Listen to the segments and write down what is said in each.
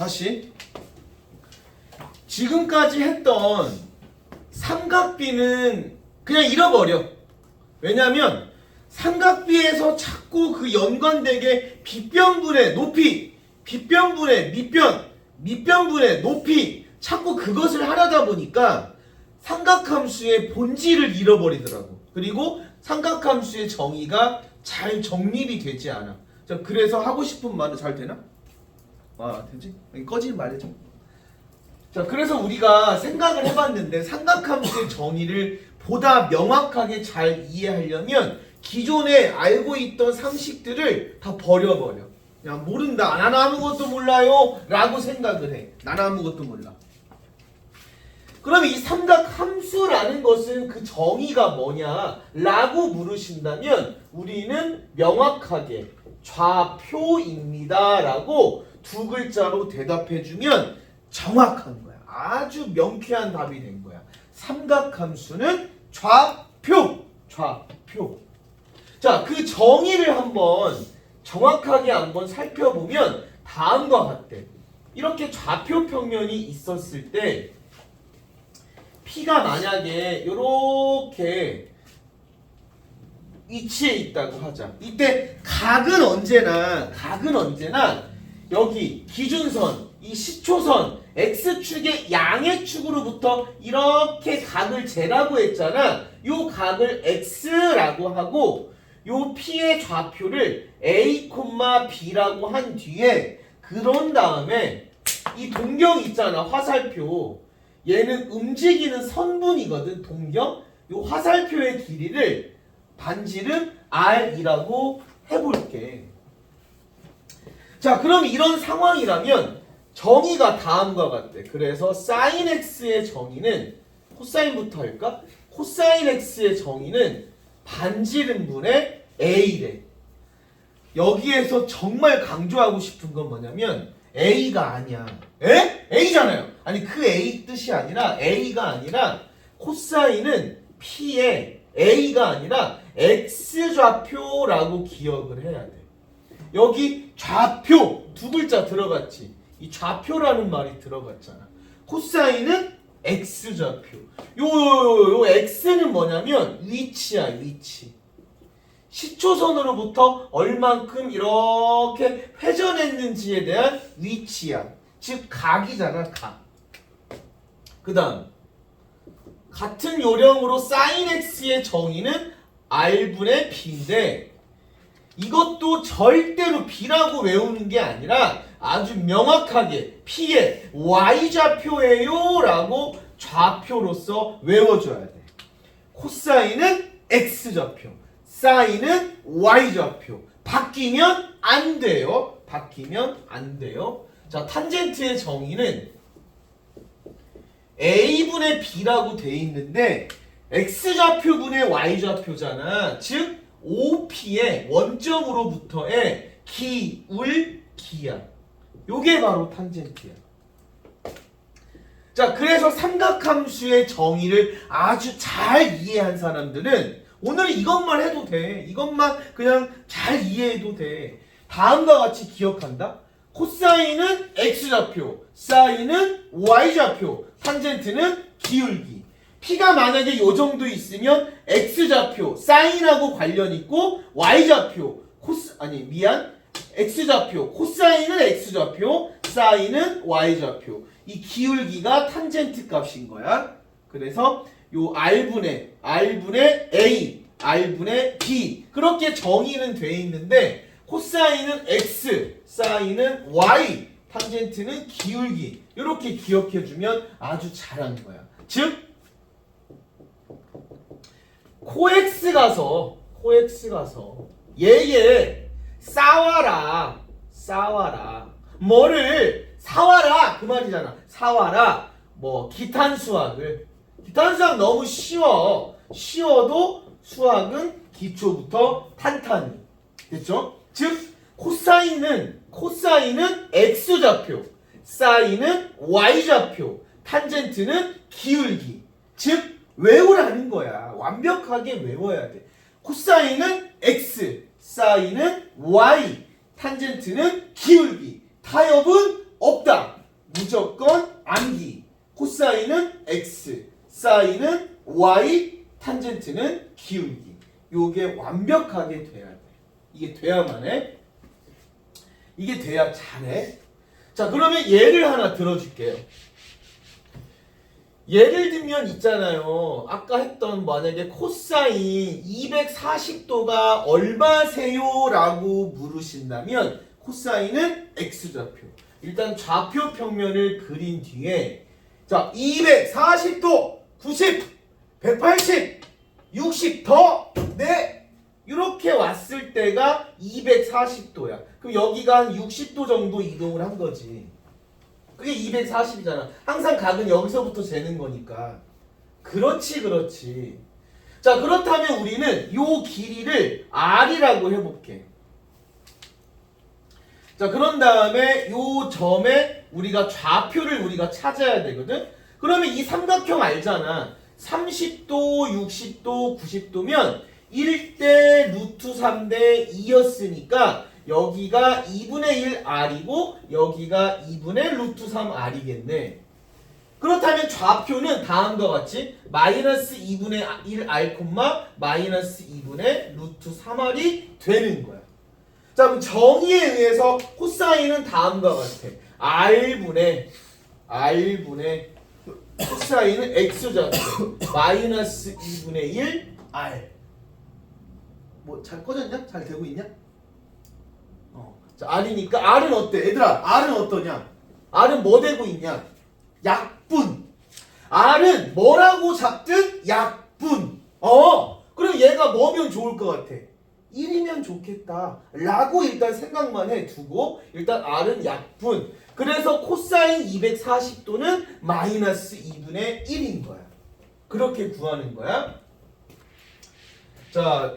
다시 지금까지 했던 삼각비는 그냥 잃어버려. 왜냐면 삼각비에서 자꾸 그 연관되게 빗변분의 높이, 빗변분의 밑변, 밑변분의 높이 자꾸 그것을 하려다 보니까 삼각함수의 본질을 잃어버리더라고. 그리고 삼각함수의 정의가 잘 정립이 되지 않아. 자, 그래서 하고 싶은 말은 잘 되나? 아, 되지? 꺼지면 말해줘. 자, 그래서 우리가 생각을 해봤는데 삼각함수의 정의를 보다 명확하게 잘 이해하려면 기존에 알고 있던 상식들을 다 버려버려. 그냥 모른다. 나는 아무것도 몰라요. 라고 생각을 해. 나는 아무것도 몰라. 그럼 이 삼각함수라는 것은 그 정의가 뭐냐? 라고 물으신다면 우리는 명확하게 좌표입니다. 라고 두 글자로 대답해주면 정확한 거야. 아주 명쾌한 답이 된 거야. 삼각함수는 좌표, 좌표. 자, 그 정의를 한번 정확하게 한번 살펴보면 다음과 같대. 이렇게 좌표 평면이 있었을 때 P가 만약에 이렇게 위치에 있다고 하자. 이때 각은 언제나 각은 언제나 여기 기준선 이 시초선 x축의 양의 축으로부터 이렇게 각을 재라고 했잖아. 요 각을 x라고 하고 요 p의 좌표를 a, b라고 한 뒤에 그런 다음에 이 동경 있잖아. 화살표. 얘는 움직이는 선분이거든. 동경. 요 화살표의 길이를 반지름 r이라고 해볼게. 자, 그럼 이런 상황이라면 정의가 다음과 같대. 그래서 sin x의 정의는 코사인부터 할까? 코사인 x의 정의는 반지름분의 a래. 여기에서 정말 강조하고 싶은 건 뭐냐면 a가 아니야. 에? a잖아요. 아니 그 a 뜻이 아니라 a가 아니라 코사인은 p의 a가 아니라 x 좌표라고 기억을 해야 돼. 여기 좌표 두 글자 들어갔지. 이 좌표라는 말이 들어갔잖아. 코사인은 x 좌표. 요요요 요 x는 뭐냐면 위치야 위치. 시초선으로부터 얼만큼 이렇게 회전했는지에 대한 위치야. 즉 각이잖아 각. 그다음 같은 요령으로 sin x의 정의는 r분의 b인데 이것도 절대로 b라고 외우는 게 아니라 아주 명확하게 p의 y좌표예요 라고 좌표로서 외워줘야 돼. 코사인은 x좌표, 사인은 y좌표. 바뀌면 안 돼요. 바뀌면 안 돼요. 자, 탄젠트의 정의는 a분의 b라고 돼 있는데 x좌표분의 y좌표잖아. 즉 OP의 원점으로부터의 기울 기야. 요게 바로 탄젠트야. 자, 그래서 삼각함수의 정의를 아주 잘 이해한 사람들은 오늘 이것만 해도 돼. 이것만 그냥 잘 이해해도 돼. 다음과 같이 기억한다. 코사인은 x좌표, 사인은 y좌표, 탄젠트는 기울기. P가 만약에 요 정도 있으면 x좌표, 사인하고 관련 있고 y좌표, 코스 아니 미안 x좌표, 코사인은 x좌표, 사인은 y좌표. 이 기울기가 탄젠트 값인 거야. 그래서 요 r분의 r분의 a, r분의 b 그렇게 정의는 돼 있는데 코사인은 x, 사인은 y, 탄젠트는 기울기 이렇게 기억해 주면 아주 잘하는 거야. 즉 코엑스 가서 코엑스 가서 얘얘 싸와라 싸와라. 뭐를? 사와라. 그 말이잖아. 사와라. 뭐 기탄 수학을. 기탄 수학 너무 쉬워. 쉬워도 수학은 기초부터 탄탄히. 됐죠? 즉 코사인은 코사인은 x 좌표 사인은 y 좌표 탄젠트는 기울기. 즉 외우라는 거야. 완벽하게 외워야 돼. 코사인은 x, 사인은 y, 탄젠트는 기울기, 타협은 없다. 무조건 암기. 코사인은 x, 사인은 y, 탄젠트는 기울기. 요게 완벽하게 돼야 돼. 이게 돼야만 해. 이게 돼야 잘해. 자, 그러면 예를 하나 들어줄게요. 예를 들면 있잖아요. 아까 했던 만약에 코사인 240도가 얼마세요? 라고 물으신다면 코사인은 x좌표. 일단 좌표 평면을 그린 뒤에 자, 240도, 90, 180, 60 더, 네. 이렇게 왔을 때가 240도야. 그럼 여기가 한 60도 정도 이동을 한 거지. 그게 240이잖아. 항상 각은 여기서부터 재는 거니까. 그렇지, 그렇지. 자, 그렇다면 우리는 요 길이를 R이라고 해볼게. 자, 그런 다음에 요 점에 우리가 좌표를 우리가 찾아야 되거든? 그러면 이 삼각형 알잖아. 30도, 60도, 90도면 1대 루트 3대 2였으니까 여기가 2분의 1 R이고 여기가 2분의 루트 3 R이겠네. 그렇다면 좌표는 다음과 같이 마이너스 2분의 1 R, 마이너스 2분의 루트 3R이 되는 거야. 자, 그럼 정의에 의해서 코사인은 다음과 같아. R분의 R분의 코사인은 X좌표 마이너스 2분의 1 R 뭐 잘 꺼졌냐? 잘 되고 있냐? 어. 자, R이니까 R은 어때? 얘들아, R은 어떠냐? R은 뭐 되고 있냐? 약분. R은 뭐라고 잡든 약분. 어. 그럼 얘가 뭐면 좋을 것 같아? 1이면 좋겠다. 라고 일단 생각만 해 두고 일단 R은 약분. 그래서 코사인 240도는 마이너스 2분의 1인 거야. 그렇게 구하는 거야. 자,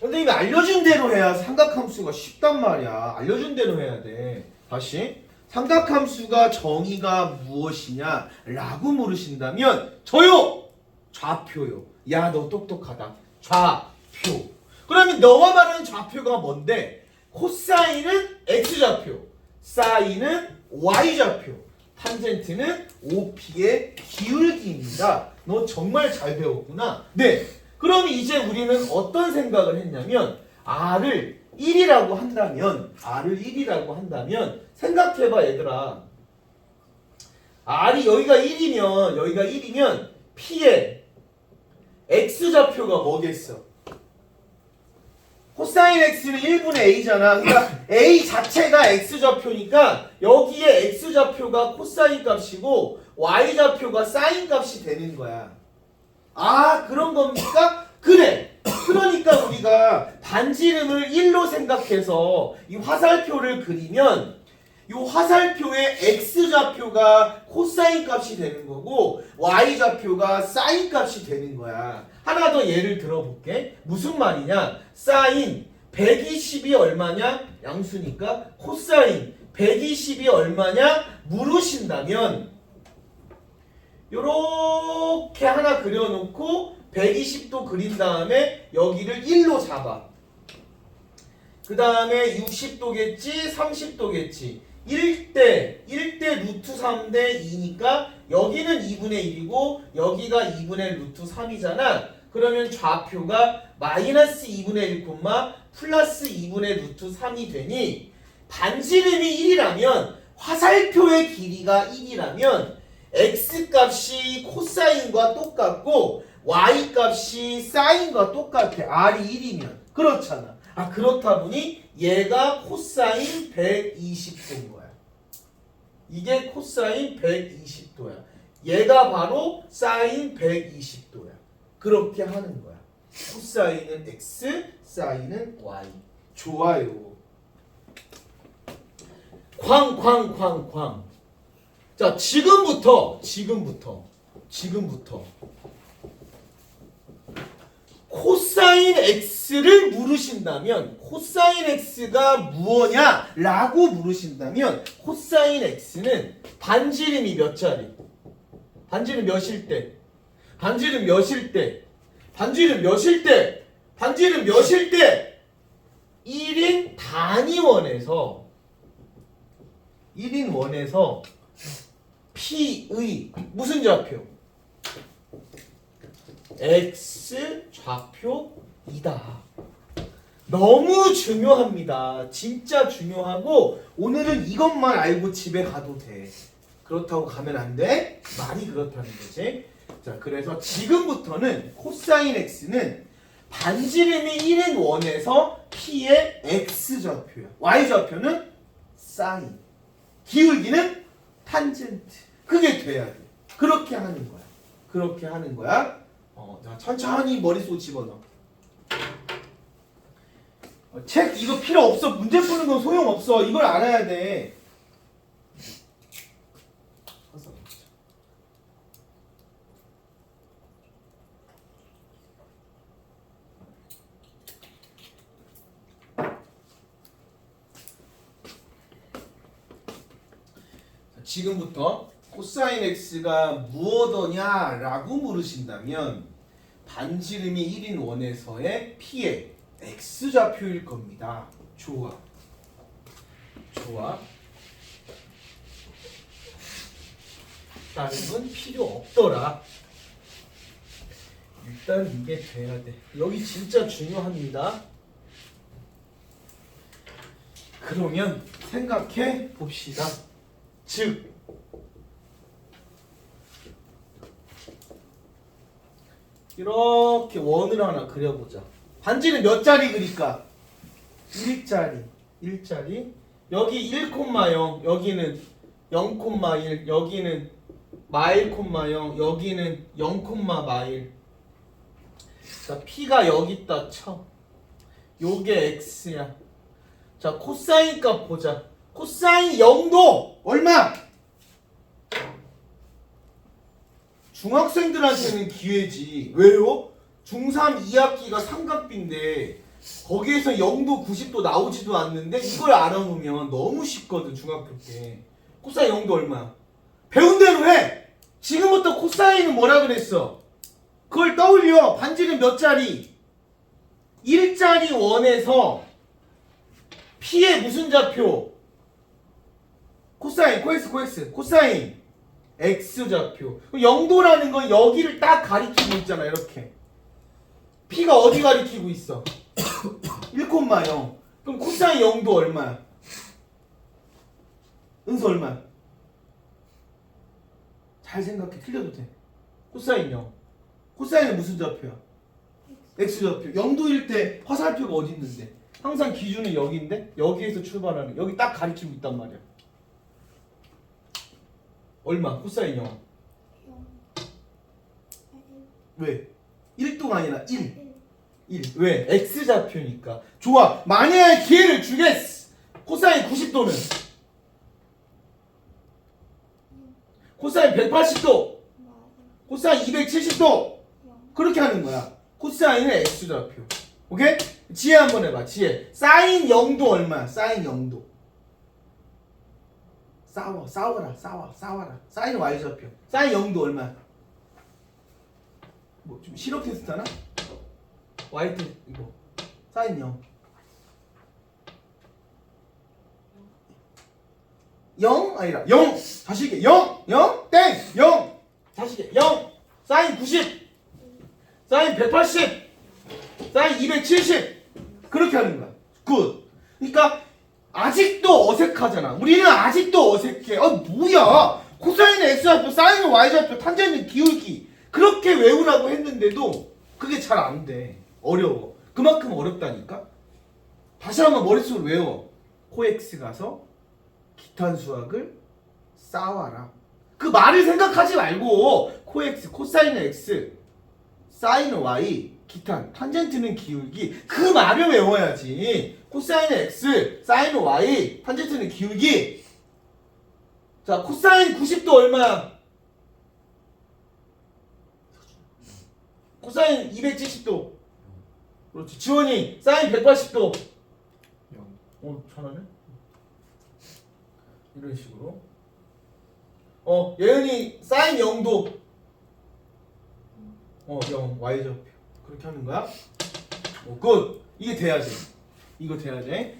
선생님이 알려준 대로 해야 삼각함수가 쉽단 말이야. 알려준 대로 해야 돼. 다시. 삼각함수가 정의가 무엇이냐? 라고 물으신다면 저요! 좌표요. 야, 너 똑똑하다. 좌표. 그러면 너가 말하는 좌표가 뭔데? 코사인은 x좌표, 사인은 y좌표, 탄젠트는 OP의 기울기입니다. 너 정말 잘 배웠구나. 네. 그럼 이제 우리는 어떤 생각을 했냐면 r을 1이라고 한다면 r을 1이라고 한다면 생각해봐 얘들아. r이 여기가 1이면 여기가 1이면 p의 x좌표가 뭐겠어? 코사인 x는 1분의 a잖아. 그러니까 a 자체가 x좌표니까 여기에 x좌표가 코사인 값이고 y좌표가 사인 값이 되는 거야. 아 그런 겁니까? 그래. 그러니까 우리가 반지름을 1로 생각해서 이 화살표를 그리면 이 화살표의 x좌표가 코사인 값이 되는 거고 y좌표가 사인 값이 되는 거야. 하나 더 예를 들어볼게. 무슨 말이냐? 사인 120이 얼마냐? 양수니까 코사인 120이 얼마냐? 물으신다면 요렇게 하나 그려놓고 120도 그린 다음에 여기를 1로 잡아. 그 다음에 60도겠지, 30도겠지. 1대, 1대 루트 3대 2니까 여기는 2분의 1이고 여기가 2분의 루트 3이잖아. 그러면 좌표가 마이너스 2분의 1, 플러스 2분의 루트 3이 되니 반지름이 1이라면 화살표의 길이가 1이라면 x 값이 코사인과 똑같고 y 값이 사인과 똑같아. r이 1이면 그렇잖아. 아 그렇다 보니 얘가 코사인 120도인 거야. 이게 코사인 120도야. 얘가 바로 사인 120도야. 그렇게 하는 거야. 코사인은 x, 사인은 y. 좋아요. 쾅쾅쾅쾅. 자, 지금부터 지금부터 지금부터 코사인 x를 물으신다면 코사인 x가 무엇냐? 라고 물으신다면 코사인 x는 반지름이 몇 자리? 반지름 몇일 때? 반지름 몇일 때? 반지름 몇일 때? 반지름 몇일 때? 1인 단위원에서 1인 원에서 P의 무슨 좌표? X 좌표이다. 너무 중요합니다. 진짜 중요하고 오늘은 이것만 알고 집에 가도 돼. 그렇다고 가면 안 돼. 말이 그렇다는 거지. 자, 그래서 지금부터는 코사인 x는 반지름이 1인 원에서 p의 x 좌표야. y 좌표는 사인. 기울기는 탄젠트. 그게 돼야 돼. 그렇게 하는 거야. 그렇게 하는 거야. 어, 자, 천천히 머릿속 집어넣어. 어, 책 이거 필요 없어. 문제 푸는 건 소용 없어. 이걸 알아야 돼. 자, 지금부터 코사인 x가 무엇더냐라고 물으신다면 반지름이 1인 원에서의 p의 x 좌표일 겁니다. 좋아. 좋아. 다른 건 필요 없더라. 일단 이게 돼야 돼. 여기 진짜 중요합니다. 그러면 생각해 봅시다. 즉, 이렇게 원을 하나 그려보자. 반지는 몇 자리 그릴까? 1자리. 1자리. 여기 1,0, 여기는 0,1, 여기는 마일, 0, 여기는 0, 마일. 자, P가 여기 있다 쳐. 요게 X야. 자, 코사인 값 보자. 코사인 0도 얼마? 중학생들한테는 기회지. 왜요? 중3 2학기가 삼각비인데 거기에서 0도 90도 나오지도 않는데 이걸 알아놓으면 너무 쉽거든 중학교 때. 코사인 0도 얼마야? 배운 대로 해. 지금부터 코사인은 뭐라 그랬어? 그걸 떠올려. 반지름 몇 자리? 1자리 원에서 P의 무슨 좌표? 코사인, 코엑스, 코엑스, 코사인 X 좌표. 0도라는 건 여기를 딱 가리키고 있잖아, 이렇게. P가 어디 가리키고 있어? 1,0. 그럼 코사인 0도 얼마야? 은수 얼마야? 잘 생각해. 틀려도 돼. 코사인 0. 코사인은 무슨 좌표야? X 좌표. 0도일 때 화살표가 어디 있는데? 항상 기준은 여기인데 여기에서 출발하는 여기 딱 가리키고 있단 말이야. 얼마? 코사인 0. 왜? 1도가 아니라 1. 1. 왜? X 좌표니까. 좋아. 만약에 기회를 주겠어. 코사인 90도는 코사인 180도. 코사인 270도. 그렇게 하는 거야. 코사인은 X 좌표. 오케이? 지혜 한번 해봐. 지혜. 사인 0도 얼마야? 사인 0도. 싸워. 싸워라. 싸워. 싸워라. 사인 Y 좌표. 사인 0도 얼마야? 뭐 좀 실업 테스트 하나? Y 테 이거. 사인 0. 0 아니라 0 다시 이게 0 0 땡! 0 다시 이게 0 사인 90 사인 180 사인 270 그렇게 하는 거야 굿 그러니까 아직도 어색하잖아. 우리는 아직도 어색해. 어 뭐야? 코사인은 X좌표 사인은 Y좌표 탄젠트 기울기. 그렇게 외우라고 했는데도 그게 잘 안 돼. 어려워. 그만큼 어렵다니까? 다시 한번 머릿속으로 외워. 코엑스 가서 기탄 수학을 쌓아라. 그 말을 생각하지 말고 코엑스, 코사인은 x, 사인은 y, 기탄, 탄젠트는 기울기 그 말을 외워야지. 코사인은 x, 사인은 y, 탄젠트는 기울기. 자, 코사인 90도 얼마야? 코사인 270도. 그렇지. 지원이 사인 180도. 어, 잘하네. 이런 식으로. 어, 예은이 사인 0도. 어, 0 y 좌표. 그렇게 하는 거야. 어, 굿. 이게 돼야 돼. 이거 돼야 돼.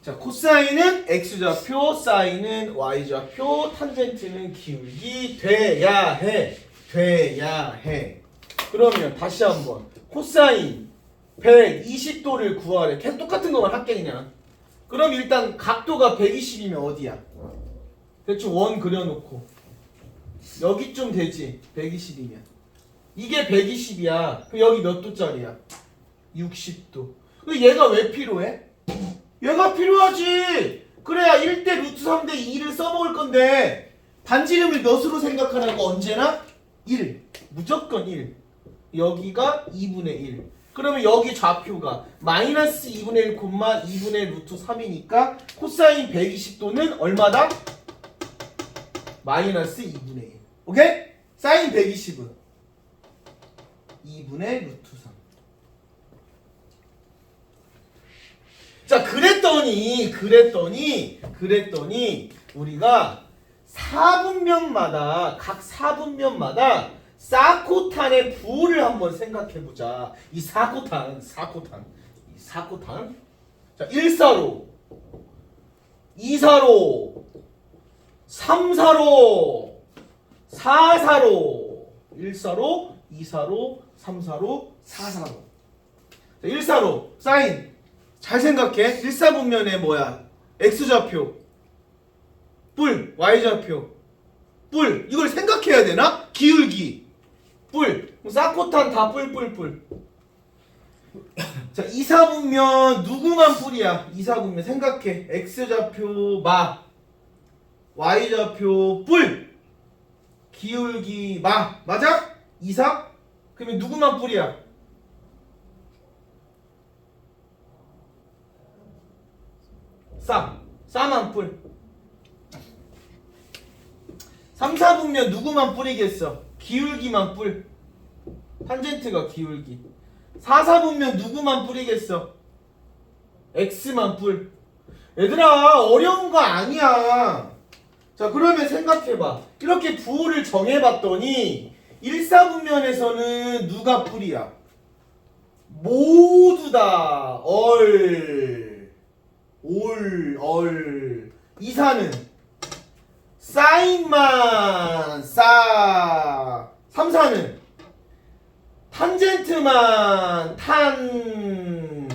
자, 코사인은 x좌표, 사인은 y좌표, 탄젠트는 기울기 돼야 해. 돼야 해. 그러면 다시 한번 코사인 120도를 구하래. 계속 똑같은 것만 할게 그냥. 그럼 일단 각도가 120이면 어디야? 대충 원 그려놓고 여기쯤 되지 120이면 이게 120이야. 그럼 여기 몇 도짜리야? 60도. 근데 얘가 왜 필요해? 얘가 필요하지. 그래야 1대 루트 3대 2를 써먹을 건데 반지름을 몇으로 생각하라고? 언제나 1 무조건 1 여기가 2분의 1 그러면 여기 좌표가 마이너스 2분의 1 콤마 2분의 루트 3이니까 코사인 120도는 얼마다? 마이너스 2분의 1 오케이? 사인 120은 2분의 루트 3 자, 그랬더니, 그랬더니, 그랬더니, 우리가 4분면마다, 각 4분면마다 사코탄의 부호를 한번 생각해보자. 이 사코탄, 사코탄, 이 사코탄. 자, 1사로, 2사로, 3사로, 4사로, 1사로, 2사로, 3사로, 4사로. 자, 1사로, 사인. 잘 생각해. 일사분면에 뭐야? x좌표. 뿔. y좌표. 뿔. 이걸 생각해야 되나? 기울기. 뿔. 사코탄 다 뿔뿔뿔. 자, 이사분면 누구만 뿔이야? 이사분면 생각해. x좌표 마. y좌표 뿔. 기울기 마. 맞아? 이사? 그러면 누구만 뿔이야? 싸. 싸만 뿔. 3, 4분면 누구만 뿔이겠어? 기울기만 뿔. 탄젠트가 기울기. 4, 4분면 누구만 뿔이겠어? x만 뿔. 얘들아, 어려운 거 아니야. 자, 그러면 생각해봐. 이렇게 부호를 정해봤더니 1, 4분면에서는 누가 뿔이야? 모두 다 얼. 올, 얼. 이사는 사인만 싸. 삼사는 탄젠트만 탄.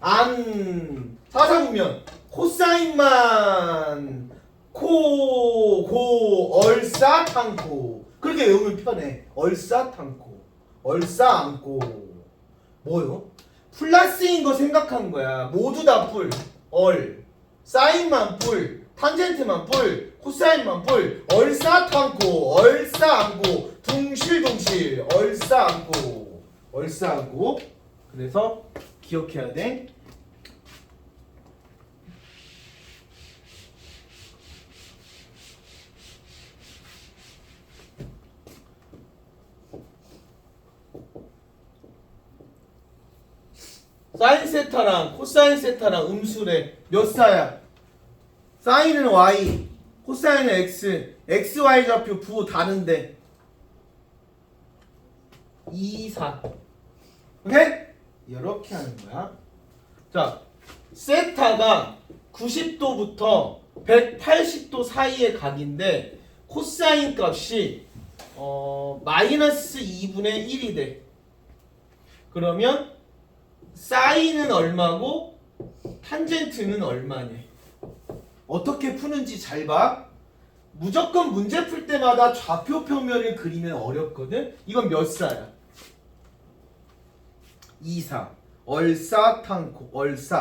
안. 사사보면 코사인만 코, 고, 얼싸, 탕코. 그렇게 외우면 편해. 얼싸, 탕코. 얼싸, 안고. 뭐요? 플러스인 거 생각한 거야. 모두 다 뿔. 얼. 사인만 뿔. 탄젠트만 뿔. 코사인만 뿔. 얼싸 탕고. 얼싸 안고. 둥실둥실. 얼싸 안고. 얼싸 안고. 그래서 기억해야 돼. 사인 세타랑 코사인 세타랑 음수래 몇 사야? 사인은 y, 코사인은 x, x, y 좌표 부호 다른데 2, 4 오케이? 이렇게 하는 거야 자, 세타가 90도부터 180도 사이의 각인데 코사인 값이 어, 마이너스 2분의 1이 돼 그러면 사인은 얼마고 탄젠트는 얼마냐 어떻게 푸는지 잘 봐. 무조건 문제 풀 때마다 좌표 평면을 그리면 어렵거든. 이건 몇 사야? 2사. 얼싸 탕코 얼싸